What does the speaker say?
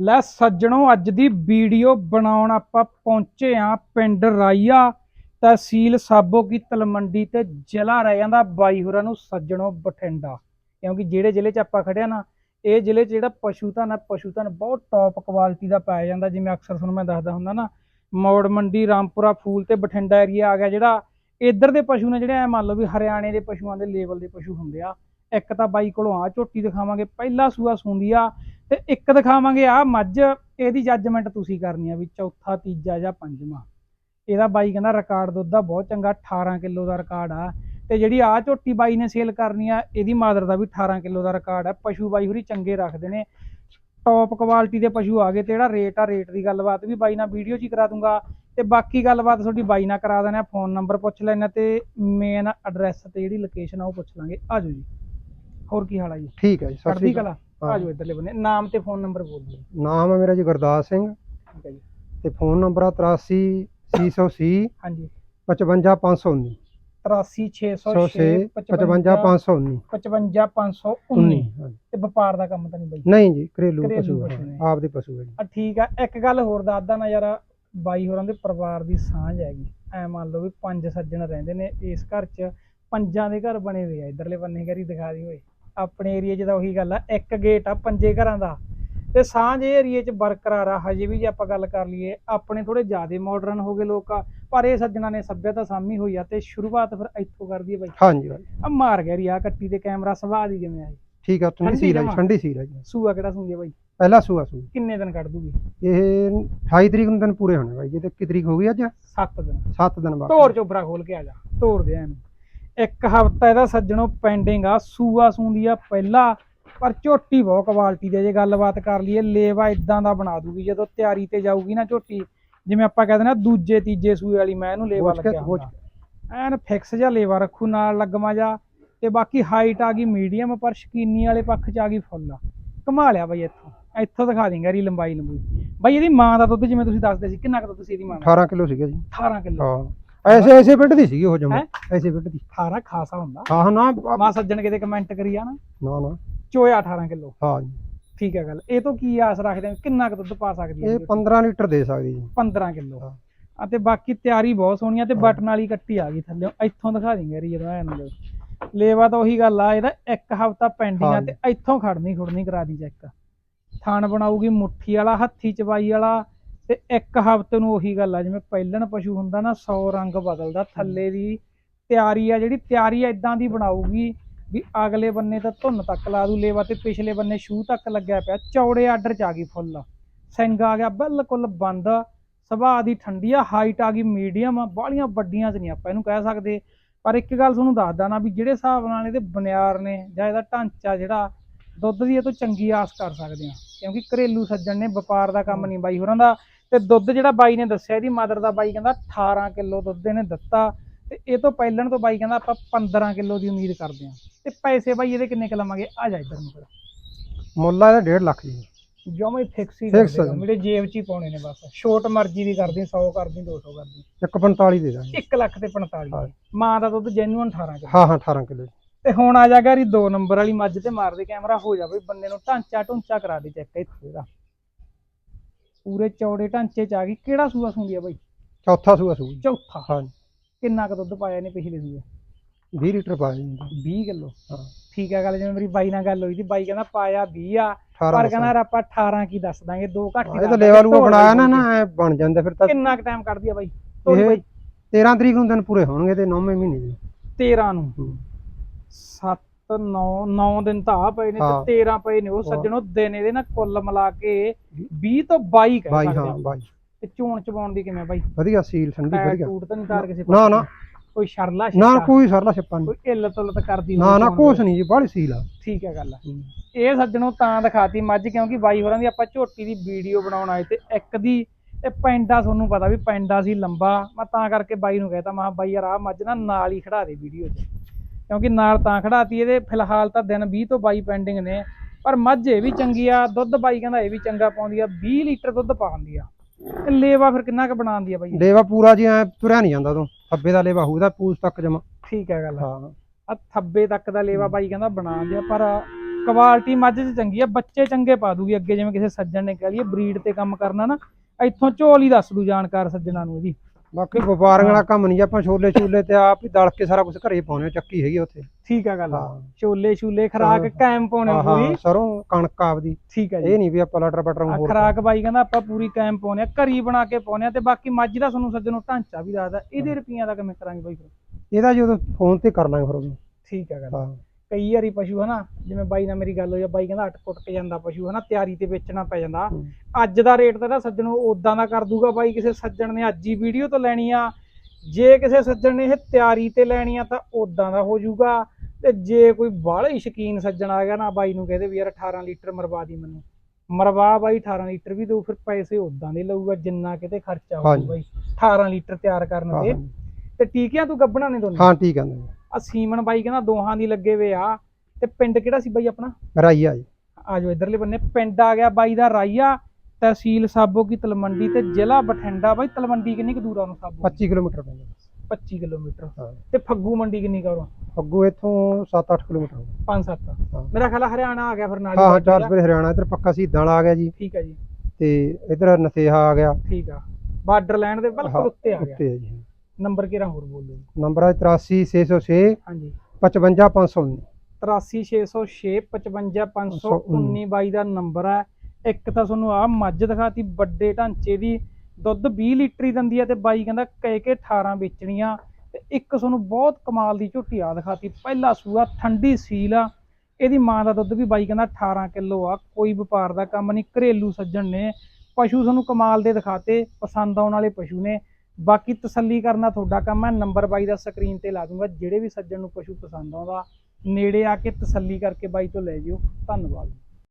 ਲੈ ਸੱਜਣੋ, ਅੱਜ ਦੀ ਵੀਡੀਓ ਬਣਾਉਣ ਆਪਾਂ ਪਹੁੰਚੇ ਆ ਪਿੰਡ ਰਾਈਆ। ਤਹਿਸੀਲ ਸਾਬੋ ਕੀ ਤਲਮੰਡੀ ਤੇ ਜ਼ਿਲ੍ਹਾ ਰਹਿ ਜਾਂਦਾ ਬਾਈ ਹੋਰਾਂ ਨੂੰ ਸੱਜਣੋ ਬਠਿੰਡਾ। ਕਿਉਂਕਿ ਜਿਹੜੇ ਜ਼ਿਲ੍ਹੇ 'ਚ ਆਪਾਂ ਖੜਿਆ ਨਾ, ਇਹ ਜ਼ਿਲ੍ਹੇ 'ਚ ਜਿਹੜਾ ਪਸ਼ੂ ਧਨ ਹੈ ਪਸ਼ੂ ਧਨ ਬਹੁਤ ਟੌਪ ਕੁਆਲਿਟੀ ਦਾ ਪਾਇਆ ਜਾਂਦਾ। ਜਿਵੇਂ ਅਕਸਰ ਤੁਹਾਨੂੰ ਮੈਂ ਦੱਸਦਾ ਹੁੰਦਾ ਨਾ, ਮੌੜ ਮੰਡੀ, ਰਾਮਪੁਰਾ, ਫੂਲ ਤੇ ਬਠਿੰਡਾ ਏਰੀਆ ਆ ਗਿਆ ਜਿਹੜਾ। ਇੱਧਰ ਦੇ ਪਸ਼ੂ ਨੇ ਜਿਹੜੇ, ਐ ਮੰਨ ਲਓ ਵੀ ਹਰਿਆਣੇ ਦੇ ਪਸ਼ੂਆਂ ਦੇ ਲੈਵਲ ਦੇ ਪਸ਼ੂ ਹੁੰਦੇ ਆ। ਇੱਕ ਤਾਂ ਬਾਈ ਕੋਲੋਂ ਆ ਝੋਟੀ ਦਿਖਾਵਾਂਗੇ। ਪਹਿਲਾ ਸੂਆ ਸੁੰਦੀ ਆ ਤੇ ਇੱਕ ਦਿਖਾਵਾਂਗੇ ਆ ਮੱਝ ਇਹਦੀ ਜੱਜਮੈਂਟ ਤੁਸੀਂ ਕਰਨੀ ਆ ਵੀ ਚੌਥਾ ਤੀਜਾ ਜਾਂ ਪੰਜਵਾਂ। ਇਹਦਾ ਬਾਈ ਕਹਿੰਦਾ ਰਿਕਾਰਡ ਦੁੱਧ ਦਾ ਬਹੁਤ ਚੰਗਾ 18 ਕਿਲੋ ਦਾ ਰਿਕਾਰਡ ਆ। ਤੇ ਜਿਹੜੀ ਆ ਝੋਟੀ ਬਾਈ ਨੇ ਸੇਲ ਕਰਨੀ ਆ ਇਹਦੀ ਮਾਦਰ ਦਾ ਵੀ 18 ਕਿਲੋ ਦਾ ਰਿਕਾਰਡ ਆ। ਪਸ਼ੂ ਬਾਈ ਹੋਰੀ ਚੰਗੇ ਰੱਖਦੇ ਨੇ। ਟੌਪ ਕੁਆਲਿਟੀ ਦੇ ਪਸ਼ੂ ਆ ਗਏ ਤੇ ਜਿਹੜਾ ਰੇਟ ਆ ਰੇਟ ਦੀ ਗੱਲਬਾਤ ਵੀ ਬਾਈ ਨਾਲ ਵੀਡੀਓ 'ਚ ਹੀ ਕਰਾ ਦੂੰਗਾ। ਤੇ ਬਾਕੀ ਗੱਲਬਾਤ ਤੁਹਾਡੀ ਬਾਈ ਨਾਲ ਕਰਾ ਦੇਣਾ ਫੋਨ ਨੰਬਰ ਪੁੱਛ ਲੈਣਾ ਤੇ ਮੇਨ ਐਡਰੈਸ ਤੇ ਜਿਹੜੀ ਲੋਕੇਸ਼ਨ ਆ ਉਹ ਪੁੱਛ ਲਾਂਗੇ। ਆਜੋ ਜੀ। ਹੋਰ ਕੀ ਹਾਲ ਆ ਜੀ? ਠੀਕ ਹੈ ਜੀ ਸਤਿ ਸ੍ਰੀ ਕਲਾ। ਹਾਂ। ਆਜੋ ਇੱਧਰਲੇ ਬੰਨੇ ਨਾਮ ਤੇ ਫੋਨ ਨੰਬਰ ਬੋਲ ਦਿਓ। ਨਾਮ ਹੈ ਮੇਰਾ ਜੀ ਗੁਰਦਾਸ ਸਿੰਘ। ਠੀਕ ਹੈ ਜੀ। ਤੇ ਫੋਨ ਨੰਬਰ ਆ 83 680 ਹਾਂਜੀ। 55519 83606 55519 55519 ਹਾਂਜੀ। ਤੇ ਵਪਾਰ ਦਾ ਕੰਮ ਤਾਂ ਨਹੀਂ ਬਈ? ਨਹੀਂ ਜੀ ਘਰੇਲੂ ਪਸ਼ੂ ਹੈ ਨੇ। ਆਪ ਦੇ ਪਸ਼ੂ ਹੈ ਜੀ। ਆ ਠੀਕ ਆ ਇੱਕ ਗੱਲ ਹੋਰ ਦੱਸਦਾ ਨਾ ਯਾਰ ਬਾਈ ਹੋਰਾਂ ਦੇ ਪਰਿਵਾਰ ਦੀ ਸਾਂਝ ਹੈਗੀ। ਐ ਮੰਨ ਲਓ ਵੀ ਪੰਜ ਸੱਜਣ ਰਹਿੰਦੇ ਨੇ ਇਸ ਘਰ 'ਚ ਪੰਜਾਂ ਦੇ ਘਰ ਬਣੇ ਹੋਏ ਆ ਇਧਰਲੇ ਬੰਨੇ ਘਰੀ ਦਿਖਾ ਦੀ ਹੋਏ ਆਪਣੇ ਏਰੀਆ 'ਚ ਤਾਂ ਉਹੀ ਗੱਲ ਆ ਇੱਕ ਗੇਟ ਆ ਪੰਜੇ ਘਰਾਂ ਦਾ। ਤੇ ਸਾਂਝ ਏਰੀਏ 'ਚ ਬਰਕਰਾਰ ਆ ਹਜੇ ਵੀ ਜੇ ਆਪਾਂ ਗੱਲ ਕਰ ਲਈਏ ਆਪਣੇ ਥੋੜੇ ਜ਼ਿਆਦੇ ਮਾਡਰਨ ਹੋ ਗਏ ਲੋਕ ਆ ਪਰ ਇਹ ਸੱਜਣਾ ਨੇ ਸੱਭਿਅਤਾ ਸਾਮੀ ਹੋਈ ਆ ਤੇ ਸ਼ੁਰੂਆਤ ਫਿਰ ਇੱਥੋਂ ਕਰਦੀ ਹੈ ਬਾਈ। ਹਾਂਜੀ ਹਾਂਜੀ। ਆ ਮਾਰ ਗਿਆ ਰਿਆ ਕੱਟੀ ਤੇ ਕੈਮਰਾ ਸਵਾਹ ਦੀ ਜਿਵੇਂ ਆਈ ਠੀਕ ਆ ਠੰਡੀ ਜਮਾਂ। ਜੀ ਠੰਡੀ ਹੈ ਜੀ। ਸੂਆ ਕਿਹੜਾ ਸੂਈ ਆ ਬਾਈ? ਪਹਿਲਾ ਸੂਆ ਸੂ ਕਿੰਨੇ ਦਿਨ ਕੱਢ ਦੂਗੀ? ਇਹ 28 ਤਰੀਕ ਨੂੰ ਦਿਨ ਪੂਰੇ ਹੋਣੇ ਬਾਈ ਜੀ ਤੇ ਕਿੰਨੀ ਤਰੀਕ ਹੋ ਗਈ ਅੱਜ? 7 ਦਿਨ। 7 ਦਿਨ ਬਾਅਦ ਧੋਰ ਚੋਬਰਾ ਖੋਲ ਕੇ ਆ ਜਾ ਧੋਰ ਦੇ ਇਹਨੂੰ। ਇੱਕ ਹਫਤਾ ਇਹਦਾ ਸੱਜਣੋਂ ਪੈਂਡਿੰਗ ਆ ਸੂਆ ਸੂੰਦੀ ਆ ਪਹਿਲਾ ਪਰ ਝੋਟੀ ਬਹੁਤ ਕੁਆਲਿਟੀ ਦੀ ਜੇ ਗੱਲਬਾਤ ਕਰ ਲਈਏ ਲੇਵਾ ਇਦਾਂ ਦਾ ਬਣਾ ਦੂਗੀ ਜਦੋਂ ਤਿਆਰੀ ਤੇ ਜਾਊਗੀ ਨਾ ਝੋਟੀ ਜਿਵੇਂ ਆਪਾਂ ਕਹਿੰਦੇ ਨਾ ਦੂਜੇ ਤੀਜੇ ਸੂਏ ਵਾਲੀ ਮੈਂ ਇਹਨੂੰ ਲੇਵਾ ਲੱਗਿਆ ਐਨ ਫਿਕਸ ਜਿਹਾ ਲੇਵਾ ਰੱਖੂ ਨਾਲ ਲੱਗਮਾ ਜਾ ਤੇ ਬਾਕੀ ਹਾਈਟ ਆ ਗਈ ਮੀਡੀਅਮ ਪਰ ਸ਼ਕੀਨੀ ਵਾਲੇ ਪੱਖ ਚ ਆ ਗਈ ਫੁੱਲ ਕਮਾ ਲਿਆ ਬਈ ਇੱਥੋਂ। ਇੱਥੋਂ ਦਿਖਾ ਦਿੰਗਾ ਰੀ ਲੰਬਾਈ ਲੰਬੂਈ ਬਈ ਇਹਦੀ ਮਾਂ ਦਾ ਦੁੱਧ ਜਿਵੇਂ ਤੁਸੀਂ ਦੱਸਦੇ ਸੀ ਕਿੰਨਾ ਕੁ ਦੁੱਧ ਸੀ ਇਹਦੀ ਮਾਂ ਦਾ? 18 ਕਿਲੋ ਸੀਗਾ ਜੀ। 18 ਕਿਲੋ। ਹਾਂ। ਐਸੇ ਐਸੇ ਪਿੰਡ ਦੀ ਸੀਗੀ ਉਹ ਜਮਾ ਹੈਂ? ਐਸੇ ਪਿੰਡ ਦੀ। 18 ਖਾਸਾ ਹੁੰਦਾ। ਹਾਂ ਨਾ ਮਾ ਸੱਜਣ ਕਿਤੇ ਕਮੈਂਟ ਕਰੀ ਜਾਣਾ। ਨਾ ਨਾ। ਚੋਇਆ 18 ਕਿਲੋ। ਹਾਂ ਜੀ। ਠੀਕ ਹੈ ਗੱਲ। ਇਹ ਤੋਂ ਕੀ ਆਸ ਰੱਖਦੇ ਆ ਕਿੰਨਾ ਕੁ ਦੁੱਧ ਪਾ ਸਕਦੀ ਹੈ ਇਹ 15 ਲੀਟਰ ਦੇ ਸਕਦੀ ਜੀ। 15 ਕਿਲੋ। ਹਾਂ। ਅਤੇ ਬਾਕੀ ਤਿਆਰੀ ਬਹੁਤ ਸੋਹਣੀ ਆ ਤੇ ਹਾਂ। ਬਟਨ ਵਾਲੀ ਕੱਟੀ ਆ ਗਈ ਥੱਲੇ। ਇੱਥੋਂ ਦਿਖਾ ਦਿੰਗੇ ਰੀ ਜਦੋਂ ਇਹਨੂੰ ਲੇਵਾ ਤਾਂ ਉਹੀ ਗੱਲ ਆ ਇਹਦਾ ਇੱਕ ਹਫਤਾ ਪੈਂਡਿੰਗ ਆ ਹਾਂ। ਤੇ ਇੱਥੋਂ ਖੜਨੀ ਖੁੜਨੀ ਕਰਾ ਦੀ ਚੈੱਕ। ਥਣ ਬਣਾਊਗੀ ਮੁੱਠੀ ਵਾਲਾ ਹੱਥੀ ਚਵਾਈ ਵਾਲਾ ਤੇ ਇੱਕ ਹਫ਼ਤੇ ਨੂੰ ਉਹੀ ਗੱਲ ਆ, ਜਿਵੇਂ ਪਹਿਲਣ ਪਸ਼ੂ ਹੁੰਦਾ ਨਾ 100 ਰੰਗ ਬਦਲਦਾ, ਥੱਲੇ ਦੀ ਤਿਆਰੀ ਆ, ਜਿਹੜੀ ਤਿਆਰੀ ਆ ਇਦਾਂ ਦੀ ਬਣਾਊਗੀ ਵੀ ਅਗਲੇ ਬੰਨੇ ਤਾਂ ਧੁੰਨ ਤੱਕ ਲਾ ਦੂ, ਲੇਵਾ ਤੇ ਪਿਛਲੇ ਬੰਨੇ ਸ਼ੂ ਤੱਕ ਲੱਗਿਆ ਪਿਆ, ਚੌੜੇ ਆਰਡਰ ਚ ਆ ਗਈ ਫੁੱਲ। ਸਿੰਘ ਆ ਗਿਆ, ਬਿਲਕੁਲ ਬੰਦ ਸੁਭਾਅ ਦੀ ਠੰਡੀ ਆ, ਹਾਈਟ ਆ ਗਈ ਮੀਡੀਅਮ ਬਾਹਲੀਆਂ ਵੱਡੀਆਂ ਚ ਨਹੀਂ ਆਪਾਂ ਇਹਨੂੰ ਕਹਿ ਸਕਦੇ। ਪਰ ਇੱਕ ਗੱਲ ਤੁਹਾਨੂੰ ਦੱਸਦਾ ਨਾ ਵੀ ਜਿਹੜੇ ਹਿਸਾਬ ਨਾਲ ਇਹਦੇ ਬਨਿਆਰ ਨੇ ਜਾਂ ਇਹਦਾ ਢਾਂਚਾ ਜਿਹੜਾ ਦੁੱਧ ਦੀ ਇਹ ਤੋਂ ਚੰਗੀ ਆਸ ਕਰ ਸਕਦੇ ਆ। ਕਿਉਂਕਿ ਘਰੇਲੂ ਸੱਜਣ ਨੇ ਵਪਾਰ ਦਾ ਕੰਮ ਨਹੀਂ ਬਾਈ ਹੋਰਾਂ ਦਾ। ਤੇ ਦੁੱਧ ਜਿਹੜਾ ਬਾਈ ਨੇ ਦੱਸਿਆ ਇਹਦੀ ਮਦਰ ਦਾ ਬਾਈ ਕਹਿੰਦਾ 18 ਕਿਲੋ ਦੁੱਧ ਇਹਨੇ ਦਿੱਤਾ। ਤੇ ਇਹ ਤੋਂ ਪਹਿਲਣ ਤੋਂ ਬਾਈ ਕਹਿੰਦਾ ਆਪਾਂ 15 ਕਿਲੋ ਦੀ ਉਮੀਦ ਕਰਦੇ ਆ ਤੇ ਪੈਸੇ ਬਾਈ ਇਹਦੇ ਕਿੰਨੇ ਕੁ ਲਵਾਂਗੇ? ਆ ਜਾ ਇੱਧਰ ਨੂੰ ਫਿਰ। ਮੁੱਲ ਇਹਦਾ 1.5 ਲੱਖ ਜੀ। ਜਮੇ ਫਿਕਸ ਹੀ Fix ਕਰ ਆ। ਮੇਰੇ ਜੇਬ 'ਚ ਹੀ ਪਾਉਣੇ ਨੇ ਬਸ। ਛੋਟ ਮਰਜ਼ੀ ਦੀ ਕਰਦੀ 100 ਕਰਦੀ 200 ਕਰਦੀ। 145 ਦੇ ਦਾਂਗੇ। 1 ਲੱਖ ਤੇ 45 ਹਾਂ। ਮਾਂ ਦਾ ਦੁੱਧ ਜੈਨੂਅਨ 18 ਕਿਲੋ। ਹਾਂ ਹਾਂ 18 ਕਿਲੋ ਤੇ ਹੁਣ ਆ ਜਾਗਾ ਰੀ 2 ਨੰਬਰ ਵਾਲੀ ਮੱਝ ਤੇ ਮਾਰ ਦੇ ਕੈਮਰਾ ਹੋ ਜਾਵੇ ਬੰਦੇ ਨੂੰ ਢਾਂਚਾ ਢੁੰਚਾ ਕਰਾ ਦੇ ਚੈੱਕ ਇੱਥੇ ਦਾ। ਪੂਰੇ ਚੌੜੇ ਢਾਂਚੇ ਚ ਆ ਗਈ। ਕਿਹੜਾ ਸੂਆ ਸੁੰਦੀ ਆ ਬਾਈ? ਚੌਥਾ ਸੂਆ ਸੂ ਚੌਥਾ? ਹਾਂ ਕਿੰਨਾ ਕੁ ਦੁੱਧ ਪਾਇਆ ਨੇ ਪਿਛਲੇ ਸੂਏ? 20 ਲੀਟਰ ਪਾ ਜੀ 20 ਕਿਲੋ? ਹਾਂ। ਠੀਕ ਹੈ ਗੱਲ ਜਿਵੇਂ ਮੇਰੀ ਬਾਈ ਨਾਲ ਗੱਲ ਹੋਈ ਸੀ ਬਾਈ ਕਹਿੰਦਾ ਪਾਇਆ 20 ਆ 18 ਪਰ ਕਹਿੰਦਾ ਆਪਾਂ 18 ਕੀ ਦੱਸ ਦਾਂਗੇ ਦੋ ਘੱਟ ਹੀ ਇਹ ਤਾਂ ਨੂੰ ਢੋਲ ਬਣਾਇਆ ਨਾ ਬਾਈ ਨਾ ਐਂ ਬਣ ਜਾਂਦਾ ਫਿਰ ਤਾਂ ਕਿੰਨਾ ਕੁ ਟਾਈਮ ਕੱਢਦੀ ਆ ਬਾਈ? ਇਹ ਬਾਈ। 13 ਤਰੀਕ ਨੂੰ ਦਿਨ ਪੂਰੇ ਹੋਣਗੇ ਤੇ 9ਵੇਂ ਮਹੀਨੇ ਦੇ। 13 ਨੂੰ। 7 9 9 ਦਿਨ ਤਾਂ ਆ ਪਏ ਨੇ ਹਾਂ। ਤੇ 13 ਪਏ ਨੇ। ਉਹ ਹਾਂ। ਸੱਜਣੋ ਦਿਨ ਇਹਦੇ ਨਾਲ ਕੁੱਲ ਮਿਲਾ ਕੇ 20 ਤੋਂ 22 ਕਹਿ ਬਾਈ ਸਕਦੇ ਹਾਂ ਆ। ਬਾਈ। ਤੇ ਚੋਣ ਚਵਾਉਣ ਦੀ ਕਿਵੇਂ ਬਾਈ? ਵਧੀਆ ਸੀਲ ਠੰਡੀ ਟਾਇਰ ਵਧੀਆ। ਟੂਟ ਤਾਂ ਨਹੀਂ ਤਾਰ ਕਿਸੇ ਨਾ? ਨਾ। ਕੋਈ ਸ਼ਰਲਾ ਨਾ ਛਿੱਟਾ, ਕੋਈ ਸਰਲਾ ਛੱਪਾ ਨਹੀਂ। ਕੋਈ ਇੱਲ ਤੁਲਤ ਕਰਦੀ ਨਾ ਹੋਵੇ ਨਾ ਚੋਣ ਕੁਛ। ਨਹੀਂ ਜੀ ਬਾਹਲੀ ਸੀਲ ਆ। ਠੀਕ ਹੈ ਗੱਲ ਇਹ ਸੱਜਣੋ ਤਾਂ ਦਿਖਾਤੀ ਮੱਝ ਕਿਉਂਕਿ ਬਾਈ ਹੋਰਾਂ ਦੀ ਆਪਾਂ ਝੋਟੀ ਦੀ ਵੀਡੀਓ ਬਣਾਉਣ ਆਏ ਤੇ ਇੱਕ ਦੀ ਇਹ ਪੈਂਡਾ ਤੁਹਾਨੂੰ ਪਤਾ ਵੀ ਪੈਂਡਾ ਸੀ ਲੰਬਾ। ਮੈਂ ਤਾਂ ਕਰਕੇ ਬਾਈ ਨੂੰ ਕਹਿਤਾ ਮੈਂ ਕਿਹਾ ਬਾਈ ਯਾਰ ਆਹ ਮੱਝ ਨਾ ਨਾਲ ਹੀ ਖੜਾ ਦੇ ਵੀਡੀਓ 'ਚ। ਕਿਉਂਕਿ ਨਾਲ ਤਾਂ ਖੜਾਤੀ ਇਹਦੇ ਫਿਲਹਾਲ ਤਾਂ ਦਿਨ 20 ਤੋਂ 22 ਪੈਂਡਿੰਗ ਨੇ। ਪਰ ਮੱਝ ਇਹ ਵੀ ਚੰਗੀ ਆ ਦੁੱਧ ਬਾਈ ਕਹਿੰਦਾ ਇਹ ਵੀ ਚੰਗਾ ਪਾਉਂਦੀ ਆ 20 ਲੀਟਰ ਦੁੱਧ ਪਾਉਂਦੀ ਆ। ਤੇ ਲੇਵਾ ਫਿਰ ਕਿੰਨਾ ਕੁ ਬਣਾਉਂਦੀ ਆ ਬਾਈ? ਲੇਵਾ ਪੂਰਾ ਜੀ ਐ ਤੁਰਿਆ ਨਹੀਂ ਜਾਂਦਾ ਤੋਂ ਥੱਬੇ ਦਾ ਲੇਵਾ ਹੋਊਦਾ ਪੂਛ ਤੱਕ ਜਮਾ। ਠੀਕ ਹੈ ਗੱਲ ਹਾਂ। ਆ ਥੱਬੇ ਤੱਕ ਦਾ ਲੇਵਾ ਬਾਈ ਕਹਿੰਦਾ ਬਣਾ ਦਿਆ ਪਰ ਕੁਆਲਿਟੀ ਮੱਝ 'ਚ ਚੰਗੀ ਆ ਬੱਚੇ ਚੰਗੇ ਪਾ ਦੂਗੀ ਅੱਗੇ ਜਿਵੇਂ ਕਿਸੇ ਸੱਜਣ ਨੇ ਕਹਿ ਲਈਏ ਬਰੀਡ ਤੇ ਕੰਮ ਕਰਨਾ ਨਾ ਇੱਥੋਂ ਝੋਲ ਹੀ ਦੱਸ ਦੂ ਜਾਣਕਾਰ ਸੱਜਣਾ ਨੂੰ ਇਹਦੀ। ਬਾਕੀ ਵਪਾਰਾਂ ਵਾਲਾ ਕੰਮ ਨਹੀਂ ਆਪਾਂ ਛੋਲੇ ਛੂਲੇ ਤੇ ਆਪ ਹੀ ਦਲ ਕੇ ਸਾਰਾ ਕੁਝ ਘਰੇ ਪਾਉਣੇ ਚੱਕੀ ਹੈਗੀ ਉੱਥੇ। ਠੀਕ ਆ ਗੱਲ ਹਾਂ। ਛੋਲੇ ਛੂਲੇ ਖਰਾਕ ਹਾਂ। ਕਾਇਮ ਪਾਉਣੇ ਹਾਂ ਪੂਰੀ। ਹਾਂ ਸਰੋਂ ਕਣਕ ਆਪਦੀ। ਠੀਕ ਆ ਜੀ। ਇਹ ਨਹੀਂ ਵੀ ਆਪਾਂ ਲਟਰ ਪਟਰ ਹੋਰ ਖਰਾਕ ਬਾਈ ਕਹਿੰਦਾ ਆਪਾਂ ਪੂਰੀ ਕਾਇਮ ਪਾਉਣੇ ਆ ਘਰੀ ਬਣਾ ਕੇ ਪਾਉਣੇ ਆ ਤੇ ਬਾਕੀ ਮੱਝ ਦਾ ਤੁਹਾਨੂੰ ਸੱਜਣੋਂ ਢਾਂਚਾ ਵੀ ਦੱਸਦਾ ਇਹਦੇ ਰੁਪਈਆਂ ਦਾ ਕਿਵੇਂ ਕਰਾਂਗੇ ਬਾਈ ਫਿਰ? ਇਹਦਾ ਜਦੋਂ ਫੋਨ ਤੇ ਕਰ ਲਾਂਗੇ ਫਿਰ ਉਦੋਂ ਠੀਕ ਆ ਗੱਲ। ਹਾਂ। ਕਈ ਵਾਰੀ ਪਸ਼ੂ ਹਨਾ ਜਿਵੇਂ ਬਾਈ ਨਾਲ ਮੇਰੀ ਗੱਲ ਹੋਈ ਆ ਬਾਈ ਕਹਿੰਦਾ ਅਟ ਕੁੱਟ ਕੇ ਜਾਂਦਾ ਪਸ਼ੂ ਹਨਾ ਤਿਆਰੀ ਤੇ ਵੇਚਣਾ ਪੈ ਜਾਂਦਾ। ਅੱਜ ਦਾ ਰੇਟ ਤਾਂ ਨਾ ਸੱਜਣ ਉਦਾਂ ਦਾ ਕਰ ਦੂਗਾ ਬਾਈ ਕਿਸੇ ਸੱਜਣ ਨੇ ਅੱਜ ਹੀ ਵੀਡੀਓ ਤੋਂ ਲੈਣੀ ਆ। ਜੇ ਕਿਸੇ ਸੱਜਣ ਨੇ ਇਹ ਤਿਆਰੀ ਤੇ ਲੈਣੀ ਆ ਤਾਂ ਉਦਾਂ ਦਾ ਹੋ ਜਾਊਗਾ। ਤੇ ਜੇ ਕੋਈ ਬਾਹਲਾ ਹੀ ਸ਼ਕੀਨ ਸੱਜਣ ਆ ਗਿਆ ਨਾ ਬਾਈ ਨੂੰ ਕਹਦੇ ਵੀ ਯਾਰ 18 ਲੀਟਰ ਮਰਵਾ ਦੀ ਮੈਨੂੰ। ਮਰਵਾ ਬਾਈ 18 ਲੀਟਰ ਵੀ ਦਊ ਫਿਰ ਪੈਸੇ ਉਦਾਂ ਦੇ ਲਊਗਾ ਜਿੰਨਾ ਕਿਤੇ ਖਰਚਾ ਹੋਊ। ਬਾਈ। 18 ਲੀਟਰ ਤਿਆਰ ਕਰਨ ਤੇ। ਤੇ ਟੀਕਿਆਂ ਤੂੰ ਗੱਬਣਾ ਨੇ ਦੋਨੇ? ਹਾਂ ਠੀਕ ਆ ਆ ਸੀਮਨ ਬਾਈ ਕਹਿੰਦਾ ਦੋਹਾਂ ਦੀ ਲੱਗੇ ਵੇ ਆ। ਤੇ ਪਿੰਡ ਕਿਹੜਾ ਸੀ ਬਾਈ ਆਪਣਾ? ਰਾਈਆ ਜੀ। ਆਜੋ ਇਧਰਲੇ ਬੰਨੇ। ਪਿੰਡ ਆ ਗਿਆ ਬਾਈ ਦਾ ਰਾਈਆ ਤਹਿਸੀਲ ਸਾਬੋ ਕੀ ਤਲਮੰਡੀ ਤੇ ਜ਼ਿਲ੍ਹਾ ਬਠਿੰਡਾ। ਬਾਈ ਤਲਮੰਡੀ ਕਿੰਨੀ ਕੁ ਦੂਰ ਆ ਉਹਨੂੰ ਸਾਬੋ? 25 ਕਿਲੋਮੀਟਰ ਪੈਂਦਾ 25 ਕਿਲੋਮੀਟਰ। ਹਾਂ। ਤੇ ਫੱਗੂ ਮੰਡੀ ਕਿੰਨੀ ਕਾ ਅੱਗੋਂ ਇੱਥੋਂ 7-8 ਕਿਲੋਮੀਟਰ ਹੋਊਗਾ। 5-7 ਹਾਂ। ਮੇਰਾ ਖਿਆਲ ਆ ਹਰਿਆਣਾ ਆ ਗਿਆ ਫਿਰ ਨਾਲ ਹੀ ਹਾਂ ਹਾਂ ਚਾਰ। ਸਵੇਰੇ ਹਰਿਆਣਾ ਇੱਧਰ ਪੱਕਾ ਸ਼ਹੀਦਾਂ ਵਾਲਾ ਆ ਗਿਆ ਜੀ। ਠੀਕ ਆ ਜੀ। ਤੇ ਇੱਧਰ ਨਸੇਹਾ ਆ ਗਿਆ। ਠੀਕ ਆ। ਬਾਰਡਰ ਲੈਣ ਦੇ ਬਿਲਕੁਲ ਹਾਂ, ਉੱਤੇ ਆ ਗਿਆ। ਉੱਤੇ ਹੈ ਜੀ ਨੰਬਰ ਕਿਹੜਾ ਹੋਰ ਬੋਲ ਦਿਓ ਜੀ। ਨੰਬਰ ਹੈ 83606 ਹਾਂਜੀ। 55519 83606 55519 ਬਾਈ ਦਾ ਨੰਬਰ ਹੈ। ਇੱਕ ਤਾਂ ਤੁਹਾਨੂੰ ਆ ਮੱਝ ਦਿਖਾਤੀ ਵੱਡੇ ਢਾਂਚੇ ਦੀ। ਦੁੱਧ 20 ਲੀਟਰ ਹੀ ਦਿੰਦੀ ਆ ਤੇ ਬਾਈ ਕਹਿੰਦਾ ਕਹਿ ਕੇ 18 ਵੇਚਣੀਆਂ। ਤੇ ਇੱਕ ਤੁਹਾਨੂੰ ਬਹੁਤ ਕਮਾਲ ਦੀ ਝੋਟੀ ਆ ਦਿਖਾਤੀ ਪਹਿਲਾ ਸੂਆ ਠੰਡੀ ਸੀਲ ਆ। ਇਹਦੀ ਮਾਂ ਦਾ ਦੁੱਧ ਵੀ ਬਾਈ ਕਹਿੰਦਾ 18 ਕਿਲੋ ਆ। ਕੋਈ ਵਪਾਰ ਦਾ ਕੰਮ ਨਹੀਂ ਘਰੇਲੂ ਸੱਜਣ ਨੇ। ਪਸ਼ੂ ਤੁਹਾਨੂੰ ਕਮਾਲ ਦੇ ਦਿਖਾਤੇ ਪਸੰਦ ਆਉਣ ਵਾਲੇ ਪਸ਼ੂ ਨੇ। ਬਾਕੀ ਤਸੱਲੀ ਕਰਨਾ ਤੁਹਾਡਾ ਕੰਮ ਹੈ ਨੰਬਰ ਬਾਈ ਦਾ ਸਕਰੀਨ ਤੇ ਲਾ ਦੂੰਗਾ, ਜਿਹੜੇ ਵੀ ਸੱਜਣ ਨੂੰ ਪਸ਼ੂ ਪਸੰਦ ਆਉਂਦਾ, ਨੇੜੇ ਆ ਕੇ ਤਸੱਲੀ ਕਰਕੇ ਬਾਈ ਤੋਂ ਲੈ ਜਿਓ, ਧੰਨਵਾਦ।